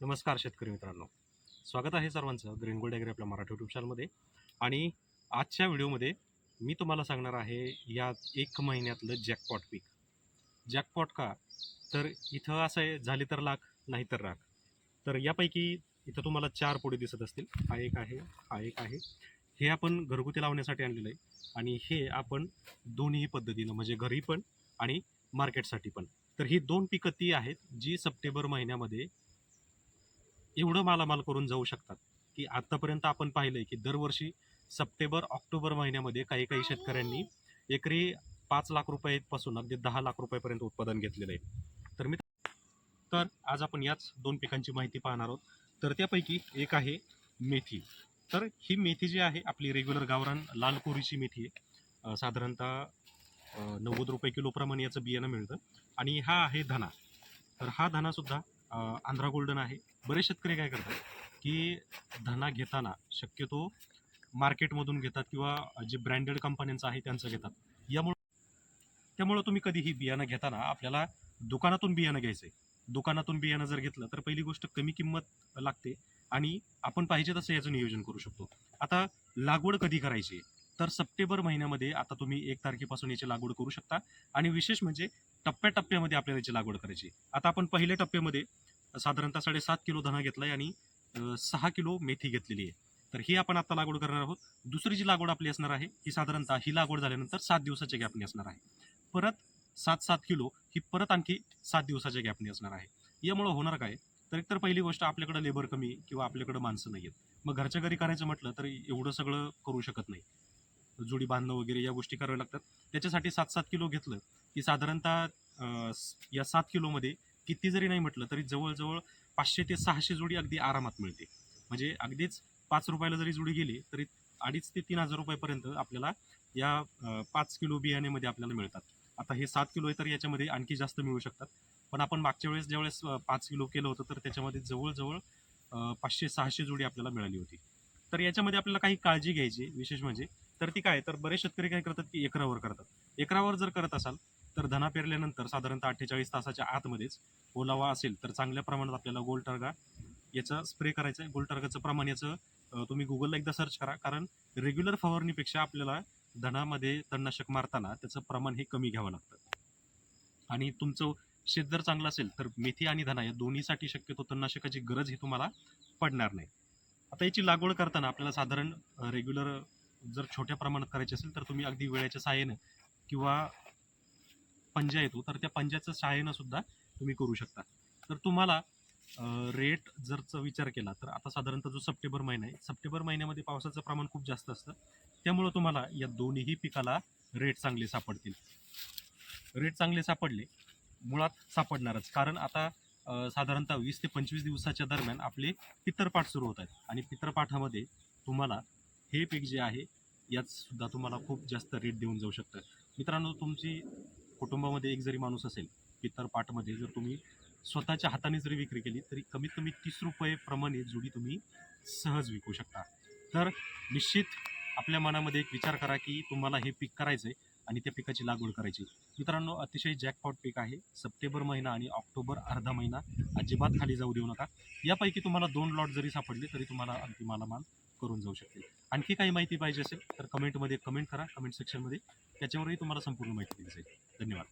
नमस्कार शेतकरी मित्रांनो. स्वागत आहे सर्वांचं ग्रीन गोल्ड ॲग्री आपल्या मराठी युट्यूब चॅनलमध्ये आणि आजच्या व्हिडिओमध्ये मी तुम्हाला सांगणार आहे या एक महिन्यातलं जॅकपॉट पीक. जॅकपॉट का? तर इथं असं आहे झाली तर लाख नाही तर राख. तर यापैकी इथं तुम्हाला चार पोळी दिसत असतील. हा एक आहे हा एक आहे. हे आपण घरगुती लावण्यासाठी आणलेलं आहे. आणि हे आपण दोन्ही पद्धतीनं म्हणजे घरी पण आणि मार्केटसाठी पण. तर ही दोन पिकं ती आहेत जी सप्टेंबर महिन्यामध्ये एवढं मालामाल करून जाऊ शकतात. की आतापर्यंत आपण पाहिलंय की दरवर्षी सप्टेंबर ऑक्टोबर महिन्यामध्ये काही काही शेतकऱ्यांनी एकरी पाच लाख रुपयापासून अगदी दहा लाख रुपयापर्यंत उत्पादन घेतलेलं आहे. तर मी तर आज आपण याच दोन पिकांची माहिती पाहणार आहोत. तर त्यापैकी एक आहे मेथी. तर ही मेथी जी आहे आपली रेग्युलर गावरान लाल कोरीची मेथी आहे. साधारणतः नव्वद रुपये किलोप्रमाणे याचं बियाणं मिळतं. आणि हा आहे धना. तर हा धनासुद्धा आंध्रा गोल्डन आहे. बरेच शेतकरी काय करतात की धना घेताना शक्यतो मार्केटमधून घेतात किंवा जे ब्रँडेड कंपन्यांचं आहे त्यांचं घेतात. यामुळं त्यामुळं तुम्ही कधीही बियाणं घेताना आपल्याला दुकानातून बियाणं घ्यायचं आहे दुकानातून बियाणं जर घेतलं तर पहिली गोष्ट कमी किंमत लागते आणि आपण पाहिजे तसं याचं नियोजन करू शकतो. आता लागवड कधी करायची? तर सप्टेंबर महिन्यामध्ये आता तुम्ही एक तारखेपासून याची लागवड करू शकता. आणि विशेष म्हणजे टप्प्याटप्प्यामध्ये आपल्याला याची लागवड करायची. आता आपण पहिल्या टप्प्यामध्ये साधारणतः साडेसात किलो धना घेतलाय आणि सहा किलो मेथी घेतलेली आहे. तर ही आपण आता लागवड करणार आहोत. दुसरी जी लागवड आपली असणार आहे ही साधारणतः ही लागवड झाल्यानंतर सात दिवसाच्या गॅपने असणार आहे. परत सात सात किलो ही परत आणखी सात दिवसाच्या गॅपने असणार आहे. यामुळं होणार काय? तर एकतर पहिली गोष्ट आपल्याकडे लेबर कमी किंवा आपल्याकडे माणसं नाही आहेत मग घरच्या घरी करायचं म्हटलं तर एवढं सगळं करू शकत नाही. जोडी बांधणं वगैरे या गोष्टी कराव्या लागतात. त्याच्यासाठी सात सात किलो घेतलं की साधारणतः या सात किलोमध्ये किती जरी नाही म्हटलं तरी जवळजवळ पाचशे ते सहाशे जोडी अगदी आरामात मिळते. म्हणजे अगदीच पाच रुपयाला जरी जोडी गेली तरी अडीच ते तीन हजार रुपयापर्यंत आपल्याला या पाच किलो बियाण्यामध्ये आपल्याला मिळतात. आता हे सात किलो आहे तर याच्यामध्ये आणखी जास्त मिळू शकतात. पण आपण मागच्या वेळेस ज्यावेळेस पाच किलो केलं होतं तर त्याच्यामध्ये जवळजवळ पाचशे सहाशे जोडी आपल्याला मिळाली होती. तर याच्यामध्ये आपल्याला काही काळजी घ्यायची विशेष म्हणजे तर ती काय तर बरेच शेतकरी काय करतात की एकरावर करतात. एकरावर जर करत असाल तर धना पेरल्यानंतर साधारणतः अठ्ठेचाळीस तासाच्या आतमध्येच ओलावा असेल तर चांगल्या प्रमाणात आपल्याला गोलटर्गा याचा स्प्रे करायचं आहे. गोलटर्गाचं प्रमाण याचं तुम्ही गुगलला एकदा सर्च करा. कारण रेग्युलर फवारणीपेक्षा आपल्याला धनामध्ये तणनाशक मारताना त्याचं प्रमाण हे कमी घ्यावं लागतं. आणि तुमचं शेत जर चांगलं असेल तर मेथी आणि धना या दोन्हीसाठी शक्यतो तणनाशकाची गरज ही तुम्हाला पडणार नाही. आता याची लागवड करताना आपल्याला साधारण रेग्युलर जर छोट्या प्रमाणात करायची असेल तर तुम्ही अगदी वेळेच्या सहाय्यानं किंवा पंजा येतो तर त्या पंजाचं सहाय्यानं सुद्धा तुम्ही करू शकता. तर तुम्हाला रेट जरचा विचार केला तर आता साधारणतः जो सप्टेंबर महिना आहे सप्टेंबर महिन्यामध्ये पावसाचं प्रमाण खूप जास्त असतं. त्यामुळं तुम्हाला या दोन्ही पिकाला रेट चांगले सापडतील. रेट चांगले सापडले मुळात सापडणारच. कारण आता साधारणतः वीस ते पंचवीस दिवसाच्या दरम्यान आपले पितरपाठ सुरू होत आहेत. आणि पितरपाठामध्ये तुम्हाला हे पीक जे आहे यात सुद्धा तुम्हाला खूप जास्त रेट देऊन जाऊ शकतं. मित्रांनो तुमची कुटुंबामध्ये एक जरी माणूस असेल पितरपाठमध्ये जर तुम्ही स्वतःच्या हाताने जरी विक्री केली तरी कमीत कमी तीस रुपये प्रमाणे जुडी तुम्ही सहज विकू शकता. तर निश्चित आपल्या मनामध्ये एक विचार करा की तुम्हाला हे पीक करायचं आहे आणि त्या पिकाची लागवड करायची. मित्रांनो अतिशय जॅकपॉट पीक आहे. सप्टेंबर महिना आणि ऑक्टोबर अर्धा महिना अजिबात खाली जाऊ देऊ नका. यापैकी तुम्हाला दोन लॉट जरी सापडले तरी तुम्हाला अंतिमाला माल करून जाऊ शकते आणखी काही माहिती पाहिजे असेल तर कमेंटमध्ये कमेंट करा. कमेंट सेक्शनमध्ये त्याच्यावरही तुम्हाला संपूर्ण माहिती दिली जाईल. धन्यवाद.